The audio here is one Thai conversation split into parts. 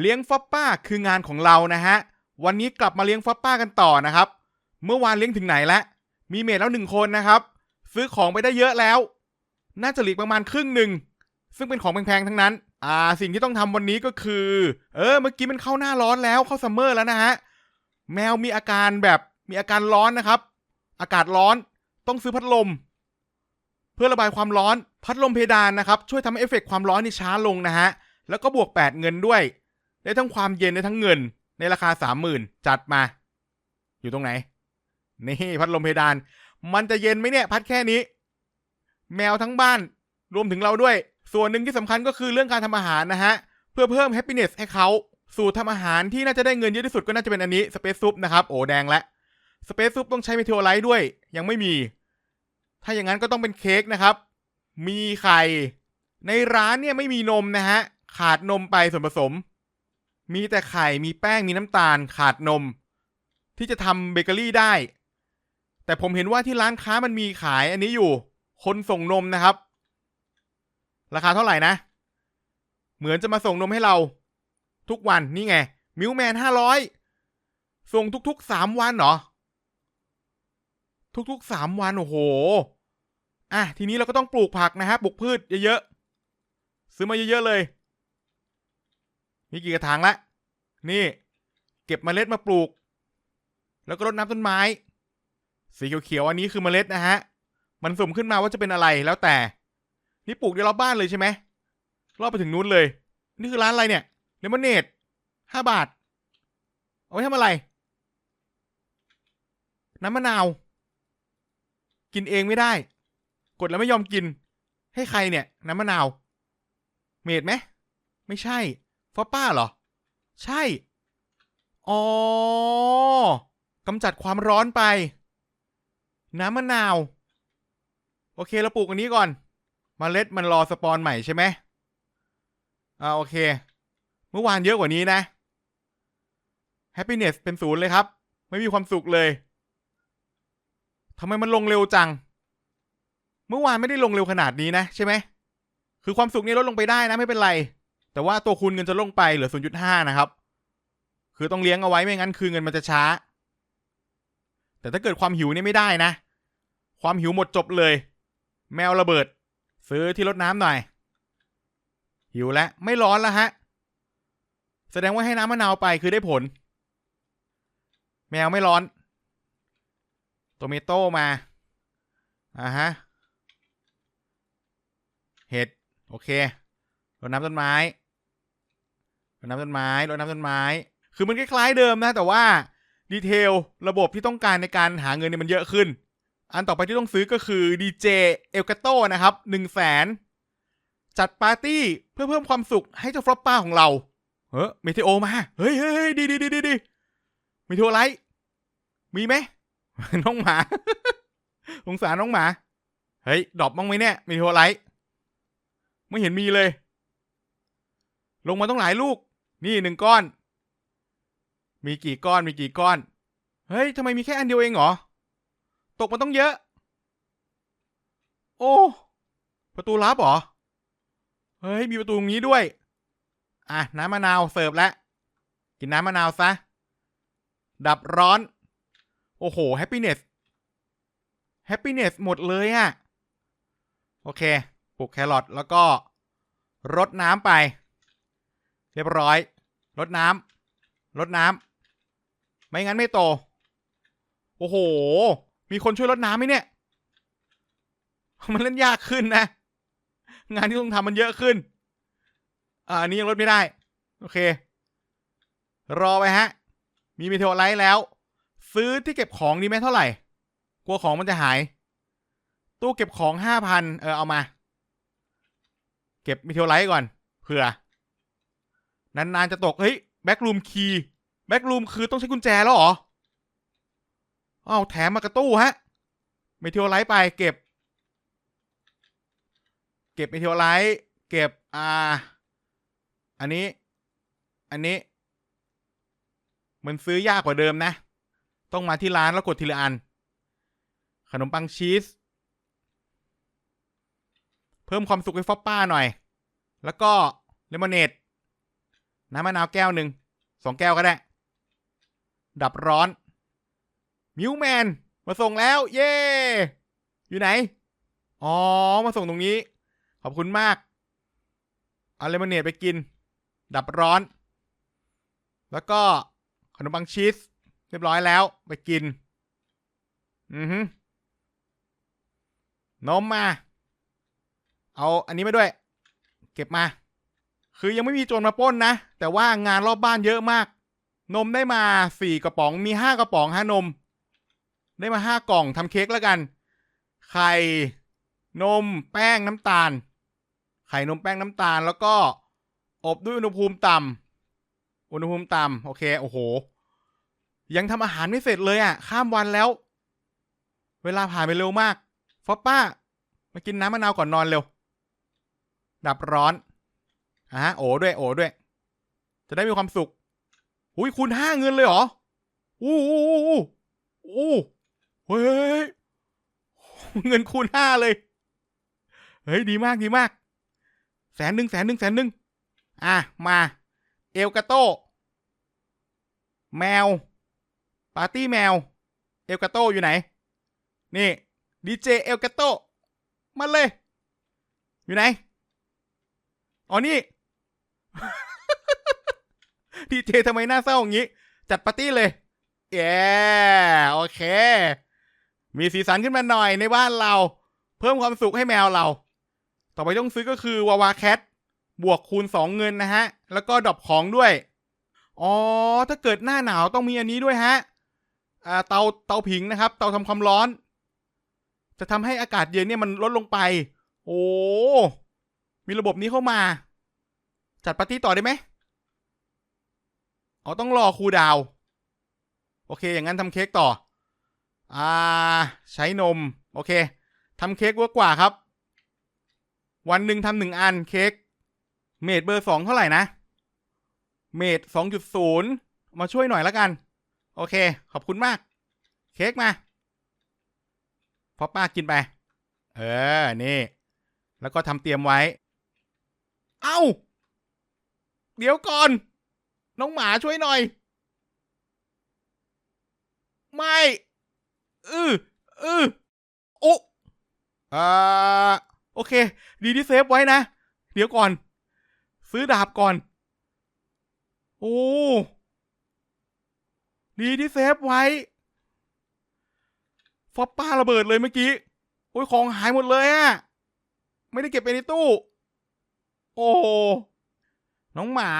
เลี้ยงฟอปป้าคืองานของเรานะฮะ วันนี้กลับมาเลี้ยงฟอปป้ากันต่อนะครับ เมื่อวานเลี้ยงถึงไหนแล้ว มีเมดแล้วหนึ่งคนนะครับ ซื้อของไปได้เยอะแล้ว น่าจะเหลือประมาณครึ่งหนึ่ง ซึ่งเป็นของแพงๆทั้งนั้น อ่า สิ่งที่ต้องทำวันนี้ก็คือ เออ เมื่อกี้มันเข้าหน้าร้อนแล้ว เข้าซัมเมอร์แล้วนะฮะ แมวมีอาการแบบมีอาการร้อนนะครับ อากาศร้อน ต้องซื้อพัดลม เพื่อระบายความร้อน พัดลมเพดานนะครับ ช่วยทำให้เอฟเฟกต์ความร้อนนี่ช้าลงนะฮะ แล้วก็บวก 8 เงินด้วย ได้ทั้งความเย็นได้ทั้งเงิน ในราคา30,000จัดมา อยู่ตรงไหน นี่พัดลมเพดาน มันจะเย็นไหมเนี่ยพัดแค่นี้ แมวทั้งบ้านรวมถึงเราด้วย ส่วนหนึ่งที่สำคัญก็คือเรื่องการทำอาหารนะฮะ เพื่อเพิ่มแฮปปี้เนสให้เขาสูตรทำอาหารที่น่าจะได้เงินเยอะที่สุดก็น่าจะเป็นอันนี้สเปซซุปนะครับโอ้แดงและสเปซซุปต้องใช้เมทิโอไลท์ด้วย ยังไม่มี ถ้าอย่างนั้นก็ต้องเป็นเค้กนะครับ มีไข่ ในร้านเนี่ยไม่มีนมนะฮะ ขาดนมไปส่วนผสม มีแต่ไข่ มีแป้ง มีน้ำตาล ขาดนม ที่จะทำเบเกอรี่ได้ แต่ผมเห็นว่าที่ร้านค้ามันมีขายอันนี้อยู่ คนส่งนมนะครับ ราคาเท่าไหร่นะ เหมือนจะมาส่งนมให้เรา ทุกวันนี่ไง มิลแมนห้าร้อยส่งทุกๆสามวันเหรอ ทุกๆสามวัน โอ้โห อะ ทีนี้เราก็ต้องปลูกผักนะฮะปลูกพืชเยอะๆ ซื้อมาเยอะๆเลย มีกี่กระถางละ นี่ เก็บเมล็ดมาปลูก แล้วก็รดน้ำต้นไม้ สีเขียวๆอันนี้คือเมล็ดนะฮะ มันสุ่มขึ้นมาว่าจะเป็นอะไรแล้วแต่ นี่ปลูกในรอบบ้านเลยใช่ไหมรอบไปถึงนู้นเลย นี่คือร้านอะไรเนี่ยเลมอนเนดห้าบาท เอาไว้ทำอะไร น้ำมะนาว กินเองไม่ได้ กดแล้วไม่ยอมกิน ให้ใครเนี่ย น้ำมะนาว เมดไหม ไม่ใช่ ฟอป้าเหรอ ใช่ อ๋อกำจัดความร้อนไป น้ำมะนาว โอเคเราปลูกอันนี้ก่อนมเมล็ดมันรอสปอนใหม่ใช่ไหมอ่าโอเค เมื่อวานเยอะกว่านี้นะ happiness เป็นศูนย์เลยครับ ไม่มีความสุขเลยทำไมมันลงเร็วจัง เมื่อวานไม่ได้ลงเร็วขนาดนี้นะใช่ไหมคือความสุขนี่ลดลงไปได้นะไม่เป็นไร แต่ว่าตัวคูณเงินจะลงไปเหลือ 0.5 นะครับ คือต้องเลี้ยงเอาไว้ไม่งั้นคือเงินมันจะช้า แต่ถ้าเกิดความหิวนี่ไม่ได้นะ ความหิวหมดจบเลย แมวระเบิด ซื้อที่รดน้ำหน่อย หิวแล้วไม่ร้อนแล้วฮะ แสดงว่าให้น้ำมะนาวไปคือได้ผล แมวไม่ร้อนโตเมโต้มาอ่าฮะ เห็ด โอเครดน้ำต้นไม้ น้ำต้นไม้รดน้ำต้นไม้ คือมันคล้ายๆเดิมนะ แต่ว่าดีเทลระบบที่ต้องการในการหาเงินเนี่ยมันเยอะขึ้น อันต่อไปที่ต้องซื้อก็คือ DJ เอลกาโตนะครับหนึ่งแสนจัดปาร์ตี้เพื่อเพิ่มความสุขให้เจ้าฟลอปป้าของเรา เฮ้ยเมเทโอมา เฮ้ยเฮ้ยดีดีดีดีดีเมเทโอไลท์มีไหมน้องหมาสงสารน้องหมา เฮ้ย ดรอปบ้างไหมเนี่ยเมเทโอไลท์ไม่เห็นมีเลย ลงมาต้องหลายลูก นี่หนึ่งก้อน มีกี่ก้อนมีกี่ก้อน เฮ้ยทำไมมีแค่อันเดียวเองเหรอ ตกมาต้องเยอะ โอ้ ประตูลับเหรอ เฮ้ย มีประตูตรงนี้ด้วย อะ น้ำมะนาวเสิร์ฟแล้ว กินน้ำมะนาวซะ ดับร้อน โอ้โห แฮปปี้เนส แฮปปี้เนสหมดเลยอะโอเค ปลูกแครอทแล้วก็รดน้ำไป เรียบร้อยรดน้ำรดน้ำไม่งั้นไม่โต โอ้โห มีคนช่วยรดน้ำไหมเนี่ย มันเล่นยากขึ้นนะ งานที่ต้องทำมันเยอะขึ้น อ่านี้ยังลดไม่ได้ โอเค รอไปฮะ มีเมเทโอไลท์แล้ว ซื้อที่เก็บของดีไหมเท่าไหร่ กลัวของมันจะหาย ตู้เก็บของห้าพันเออเอามา เก็บเมเทโอไลท์ก่อน เผื่อ นานๆจะตก เฮ้ยแบ็กรูมคีย์แบ็กรูมคือต้องใช้กุญแจแล้วเหรออ้าวแถมมากระตู้ฮะเมเทโอไลท์ไปเก็บ เก็บเมเทโอไลท์เก็บอ่าอันนี้ อันนี้ มันซื้อยากกว่าเดิมนะ ต้องมาที่ร้านแล้วกดทีละอัน ขนมปังชีส เพิ่มความสุขให้ฟอปป้าหน่อย แล้วก็เลมอนเนด น้ำมะนาวแก้วหนึ่งสองแก้วก็ได้ ดับร้อน มิวแมน มาส่งแล้ว เย่อยู่ไหน อ๋อ มาส่งตรงนี้ ขอบคุณมาก เอาเลมอนเนดไปกิน ดับร้อน แล้วก็ขนมปังชีส เรียบร้อยแล้ว ไปกิน อือฮึนมมา เอาอันนี้มาด้วย เก็บมา คือยังไม่มีโจรมาป้นนะ แต่ว่างานรอบบ้านเยอะมาก นมได้มาสี่กระป๋องมีห้ากระป๋องฮะนม ได้มาห้ากล่องทำเค้กแล้วกัน ไข่ นม แป้งน้ำตาล ไข่นมแป้งน้ำตาลแล้วก็ อบด้วยอุณหภูมิต่ำอุณหภูมิต่ำโอเค โอ้โห ยังทำอาหารไม่เสร็จเลยอะ ข้ามวันแล้ว เวลาผ่านไปเร็วมากฟอปป้า มากินน้ำมะนาวก่อนนอนเร็ว ดับร้อน อะโอ้ด้วย โอ้ด้วย จะได้มีความสุขอุ้ยคูณห้าเงินเลยเหรออู้อู้อู้อู้อู้เฮ้ยเงินคูณห้าเลย เฮ้ย ดีมากดีมาก แสนหนึ่งแสนหนึ่งแสนหนึ่งอะ มา เอลกาโต แมว ปาร์ตี้แมว เอลกาโตอยู่ไหน นี่ดีเจเอลกาโต มาเลย อยู่ไหน อ๋อ นี่ ดีเจทำไมหน้าเศร้าอย่างนี้ จัดปาร์ตี้เลยเย้โอเค มีสีสันขึ้นมาหน่อยในบ้านเรา เพิ่มความสุขให้แมวเรา ต่อไปต้องซื้อก็คือวาวาแคทบวกคูณสองเงินนะฮะ แล้วก็ดรอปของด้วย อ๋อ ถ้าเกิดหน้าหนาวต้องมีอันนี้ด้วยฮะอ่าเตาเตาผิงนะครับ เตาทำความร้อน จะทำให้อากาศเย็นเนี่ยมันลดลงไป โอ้ มีระบบนี้เข้ามา จัดปาร์ตี้ต่อได้ไหมอ๋อต้องรอครูดาว โอเค อย่างนั้นทำเค้กต่อ อ่า ใช้นม โอเคทำเค้กเวิร์กกว่าครับ วันหนึ่งทำหนึ่งอันเค้ก เมดเบอร์สองเท่าไหร่นะ เมดสองจุดศูนย์มาช่วยหน่อยละกัน โอเค ขอบคุณมาก เค้กมาพอป้ากินไป เออ นี่ แล้วก็ทำเตรียมไว้ เอ้า เดี๋ยวก่อน น้องหมาช่วยหน่อย ไม่อืออือโอ้อ่าโอเค ดีที่เซฟไว้นะ เดี๋ยวก่อน ซื้อดาบก่อน โอ้ดีที่เซฟไว้ฟอปป้าระเบิดเลยเมื่อกี้ โอ้ยของหายหมดเลยอะไม่ได้เก็บไปในตู้ โอ้ น้องหมา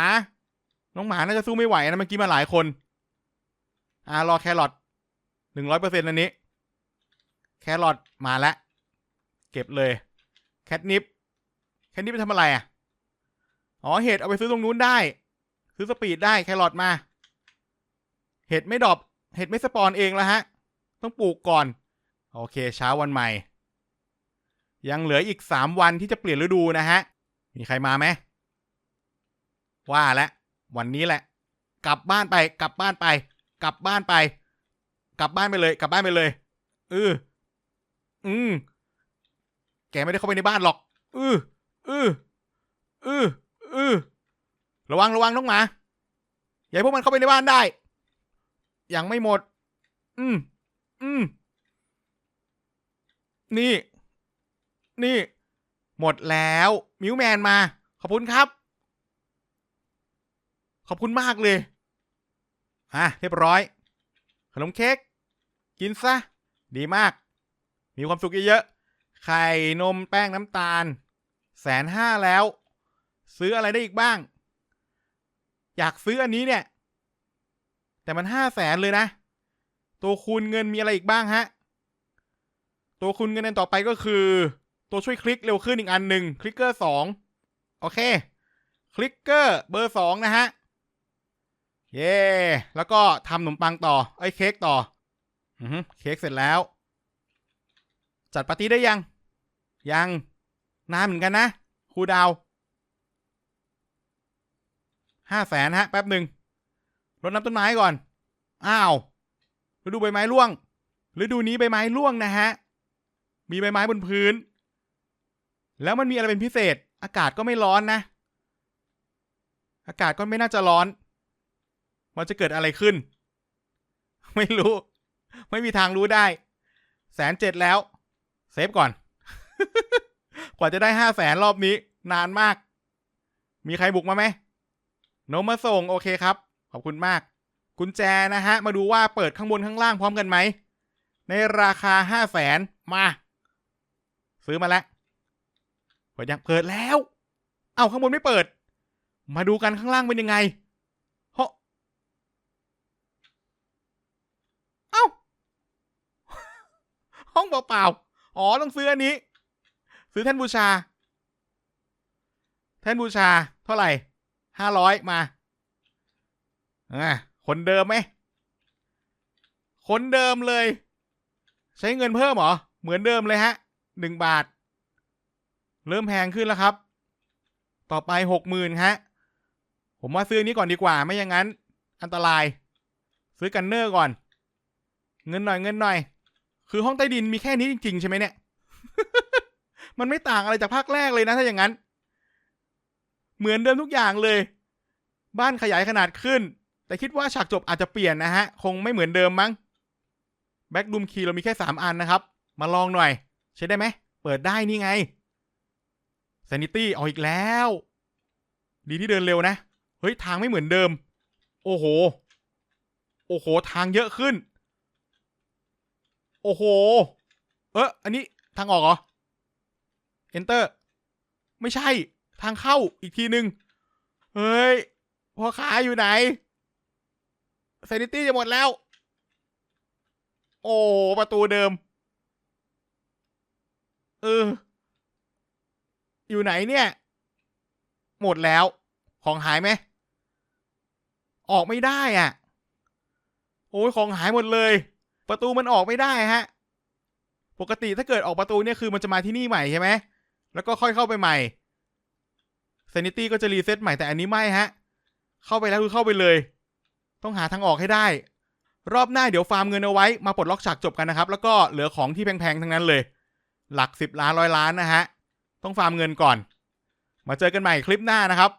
น้องหมาน่าจะสู้ไม่ไหวนะเมื่อกี้มาหลายคน อ่ารอแครอทหนึ่งร้อยเปอร์เซ็นต์อันนี้ แครอทมาแล้วเก็บเลย แคทนิปแคทนิปไปทำอะไรอะ อ๋อเห็ดเอาไปซื้อตรงนู้นได้ ซื้อสปีดได้แครอทมา เห็ดไม่ดอปเห็ดไม่สปอนเองแล้วฮะ ต้องปลูกก่อน โอเคเช้าวันใหม่ ยังเหลืออีกสามวันที่จะเปลี่ยนฤดูนะฮะ มีใครมาไหม ว่าแล้ววันนี้แหละ กลับบ้านไป กลับบ้านไป กลับบ้านไป กลับบ้านไปเลย กลับบ้านไปเลยเอออืมแกไม่ได้เข้าไปในบ้านหรอกเออเออเออเออระวังระวังน้องหมาอย่าให้พวกมันเข้าไปในบ้านได้ ยังไม่หมด อืมอืมนี่ นี่ หมดแล้ว มิวแมนมา ขอบคุณครับ ขอบคุณมากเลย อะ เรียบร้อย ขนมเค้ก กินซะ ดีมาก มีความสุขเยอะๆ ไข่ นม แป้งน้ำตาล แสนห้าแล้ว ซื้ออะไรได้อีกบ้าง อยากซื้ออันนี้เนี่ย แต่มันห้าแสนเลยนะ ตัวคูณเงินมีอะไรอีกบ้างฮะ ตัวคูณเงินอันต่อไปก็คือ ตัวช่วยคลิกเร็วขึ้นอีกอันหนึ่งคลิกเกอร์สองโอเค คลิกเกอร์เบอร์สองนะฮะ เย่แล้วก็ทำขนมปังต่อ ไอ้เค้กต่ออือเค้กเสร็จแล้ว จัดปาร์ตี้ได้ยัง ยังนานเหมือนกันนะครูดาวห้าแสนฮะ แป๊บหนึ่งรดน้ำต้นไม้ก่อน อ้าวฤดูใบไม้ร่วงฤดูนี้ใบไม้ร่วงนะฮะ มีใบไม้บนพื้น แล้วมันมีอะไรเป็นพิเศษ อากาศก็ไม่ร้อนนะ อากาศก็ไม่น่าจะร้อน มันจะเกิดอะไรขึ้น ไม่รู้ ไม่มีทางรู้ได้แสนเจ็ดแล้ว เซฟก่อน กว่าจะได้ห้าแสนรอบนี้ นานมาก มีใครบุกมาไหมโนมมาส่ง โอเคครับ ขอบคุณมาก กุญแจนะฮะ มาดูว่าเปิดข้างบนข้างล่างพร้อมกันไหม ในราคาห้าแสนมา ซื้อมาแล้วเปิดยังเปิดแล้ว เอ้าข้างบนไม่เปิด มาดูกันข้างล่างเป็นยังไงเฮ้อเอ้า ห้องเปล่าๆ อ๋อ ต้องซื้ออันนี้ ซื้อแท่นบูชา แท่นบูชา เท่าไหร่ห้าร้อยมาอ่าคนเดิมไหม คนเดิมเลย ใช้เงินเพิ่มเหรอ เหมือนเดิมเลยฮะหนึ่งบาท เริ่มแพงขึ้นแล้วครับ ต่อไปหกหมื่นฮะ ผมว่าซื้ออนนี้ก่อนดีกว่า ไม่อย่างนั้น อันตราย ซื้อกันเนอร์ก่อน เงินหน่อยเงินหน่อย คือห้องใต้ดินมีแค่นี้จริง ๆ ใช่ไหมเนี่ย มันไม่ต่างอะไรจากภาคแรกเลยนะถ้าอย่างนั้น เหมือนเดิมทุกอย่างเลย บ้านขยายขนาดขึ้น แต่คิดว่าฉากจบอาจจะเปลี่ยนนะฮะ คงไม่เหมือนเดิมมั้งแบ็กดูมคีเรามีแค่สามอันนะครับ มาลองหน่อย ใช้ได้ไหม เปิดได้นี่ไง Sanity เอาอีกแล้ว ดีที่เดินเร็วนะ เฮ้ย ทางไม่เหมือนเดิม โอ้โห โอ้โห ทางเยอะขึ้น โอ้โห เอออันนี้ทางออกเหรอ Enter ไม่ใช่ทางเข้าอีกทีหนึ่งเฮ้ยพ่อค้าอยู่ไหน Sanity จะหมดแล้ว โอ้ประตูเดิม เออ อยู่ไหนเนี่ย หมดแล้ว ของหายไหม ออกไม่ได้อะ โอ้ยของหายหมดเลย ประตูมันออกไม่ได้ฮะ ปกติถ้าเกิดออกประตูเนี่ยคือมันจะมาที่นี่ใหม่ใช่ไหม แล้วก็ค่อยเข้าไปใหม่ Sanity ก็จะรีเซ็ตใหม่แต่อันนี้ไม่ฮะ เข้าไปแล้วคือเข้าไปเลย ต้องหาทางออกให้ได้ รอบหน้าเดี๋ยวฟาร์มเงินเอาไว้มาปลดล็อกฉากจบกันนะครับ แล้วก็เหลือของที่แพงๆทั้งนั้นเลย หลักสิบล้านร้อยล้านนะฮะ ต้องฟาร์มเงินก่อน มาเจอกันใหม่คลิปหน้านะครับ